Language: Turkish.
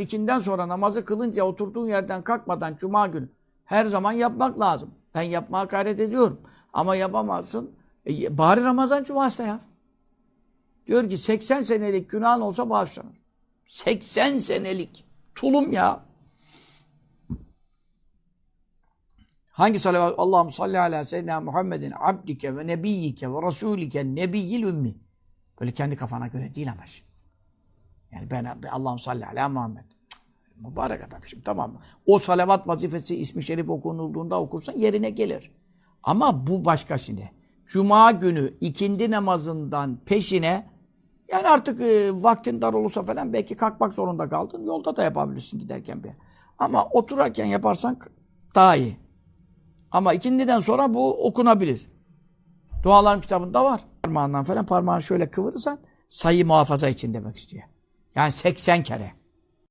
ikinden sonra namazı kılınca oturduğun yerden kalkmadan cuma günü her zaman yapmak lazım. Ben yapmaya gayret ediyorum. Ama yapamazsın. E, bari Ramazan cuması da ya. Diyor ki 80 senelik günahın olsa bağışlanır. 80 senelik. Tulum ya. Hangi salavat? Allah'ım salli ala seyyidina Muhammedin abdike ve nebiyyike ve rasulike nebiyyil ümmi. Böyle kendi kafana göre değil ama şimdi. Yani ben Allah'ım salli ala Muhammed. Cık, Mübarek adam tamam mı? O salavat vazifesi ismi şerif okunulduğunda okursan yerine gelir. Ama bu başka şimdi. Cuma günü ikindi namazından peşine yani artık e, vaktin dar olursa falan belki kalkmak zorunda kaldın. Yolda da yapabilirsin giderken bir. Ama otururken yaparsan daha iyi. Ama ikindiden sonra bu okunabilir. Duaların kitabında var. Parmağından falan parmağını şöyle kıvırırsan sayı muhafaza için demek istiyor. Yani 80 kere.